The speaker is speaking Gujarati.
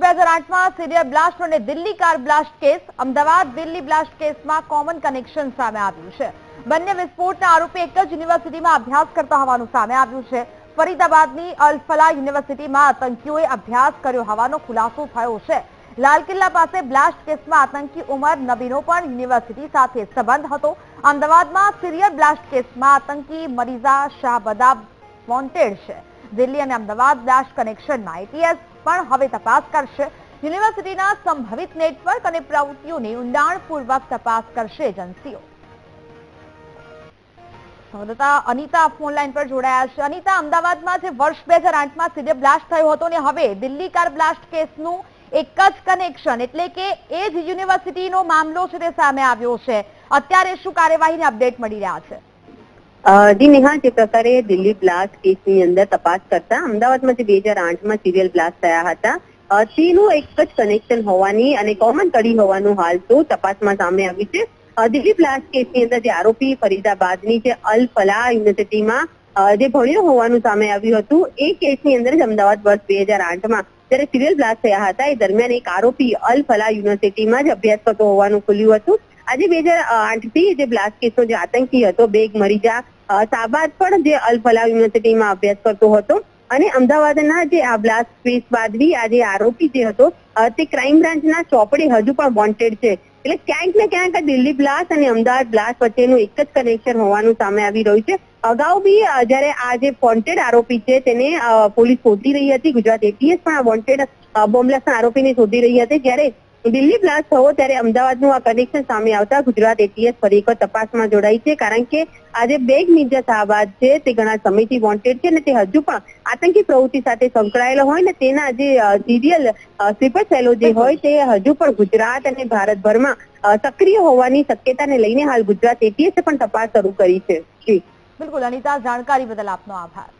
સિરિયલ બ્લાસ્ટ અને Delhi car blast case, Ahmedabad Delhi blast કેસમાં કોમન કનેક્શન સામે આવ્યું છે. બંને વિસ્ફોટના આરોપી એક જ યુનિવર્સિટીમાં અભ્યાસ કરતા હોવાનું સામે આવ્યું છે. ફરીદાબાદની અલફલા યુનિવર્સિટીમાં આતંકીઓએ અભ્યાસ કર્યો હોવાનો ખુલાસો થયો છે. લાલ કિલ્લા પાસે બ્લાસ્ટ કેસમાં આતંકી ઉમર નબીનો પણ યુનિવર્સિટી સાથે સંબંધ હતો. અમદાવાદમાં સિરિયલ બ્લાસ્ટ કેસમાં આતંકી મરીઝા શાહબદા વોન્ટેડ છે. દિલ્હી અને અમદાવાદ ડેશ કનેક્શનમાં એટીએસ પણ હવે તપાસ કરશે. યુનિવર્સિટીના સંભવિત નેટવર્ક અને પ્રવૃત્તિઓની ઊંડાણપૂર્વક તપાસ કરશે એજન્સીઓ. સંવાદદાતા અનિતા ફોનલાઈન પર જોડાયા છે. અનિતા, અમદાવાદમાં જે વર્ષ બે હજાર આઠમાં સિરિયલ બ્લાસ્ટ થયો હતો ને હવે દિલ્હી કાર બ્લાસ્ટ કેસનું એક જ કનેક્શન એટલે કે એ જ યુનિવર્સિટીનો મામલો છે તે સામે આવ્યો છે. અત્યારે શું કાર્યવાહીની અપડેટ મળી રહ્યા છે? જી નેહા, જે પ્રકારે દિલ્હી બ્લાસ્ટ કેસની અંદર તપાસ કરતા અમદાવાદમાં જે બે હજાર આઠમાં સિરિયલ બ્લાસ્ટ થયા હતા તેનું એક જ કનેક્શન હોવાની અને કોમન કડી હોવાનું હાલ તો તપાસમાં સામે આવ્યું છે. દિલ્હી બ્લાસ્ટ કેસની અંદર જે આરોપી ફરીદાબાદની જે અલ ફલાહ યુનિવર્સિટીમાં જે ભણ્યો હોવાનું સામે આવ્યું હતું, એ કેસની અંદર જ અમદાવાદ વર્ષ બે હજાર આઠમાં જ્યારે સિરિયલ બ્લાસ્ટ થયા હતા, એ દરમિયાન એક આરોપી અલ ફલાહ યુનિવર્સિટીમાં જ અભ્યાસ કરતો હોવાનું ખુલ્યું હતું. આજે બે હજાર આઠથી જે બ્લાસ્ટ કેસનો જે આતંકી હતો, બેગ મરીજા સાબાદ પણ જે અલ ફલાહ યુનિવર્સિટીમાં અભ્યાસ કરતો હતો અને અમદાવાદના જે આ બ્લાસ્ટ કેસ બાદ બી આ જે આરોપી જે હતો તે ક્રાઇમ બ્રાન્ચના ચોપડે હજુ પણ વોન્ટેડ છે. એટલે ક્યાંક ને ક્યાંક દિલ્હી બ્લાસ્ટ અને અમદાવાદ બ્લાસ્ટ વચ્ચેનું એક જ કનેક્શન હોવાનું સામે આવી રહ્યું છે. અગાઉ બી જ્યારે આ જે વોન્ટેડ આરોપી છે તેને પોલીસ શોધી રહી હતી, ગુજરાત એટીએસ પણ આ વોન્ટેડ બોમ્બલાસ્ટના આરોપીને શોધી રહી હતી, જ્યારે દિલ્હી બ્લાસ્ટ થવો ત્યારે અમદાવાદનું આ કનેક્શન સામે આવતા ગુજરાત એટીએસ ફરી એકવાર તપાસમાં જોડાઈ છે, કારણ કે આજે બેગ મિર્જા શાહબાદ છે, તે ઘણા સમયથી વોન્ટેડ છે અને તે હજુ પણ આતંકી પ્રવૃત્તિ સાથે સંકળાયેલો હોય ને તેના જે સિરિયલ સ્લીપર સેલો જે હોય તે હજુ પણ ગુજરાત અને ભારતભરમાં સક્રિય હોવાની શક્યતાને લઈને હાલ ગુજરાત એટીએસે પણ તપાસ શરૂ કરી છે. બિલકુલ, અનિતા, જાણકારી બદલ આપનો આભાર.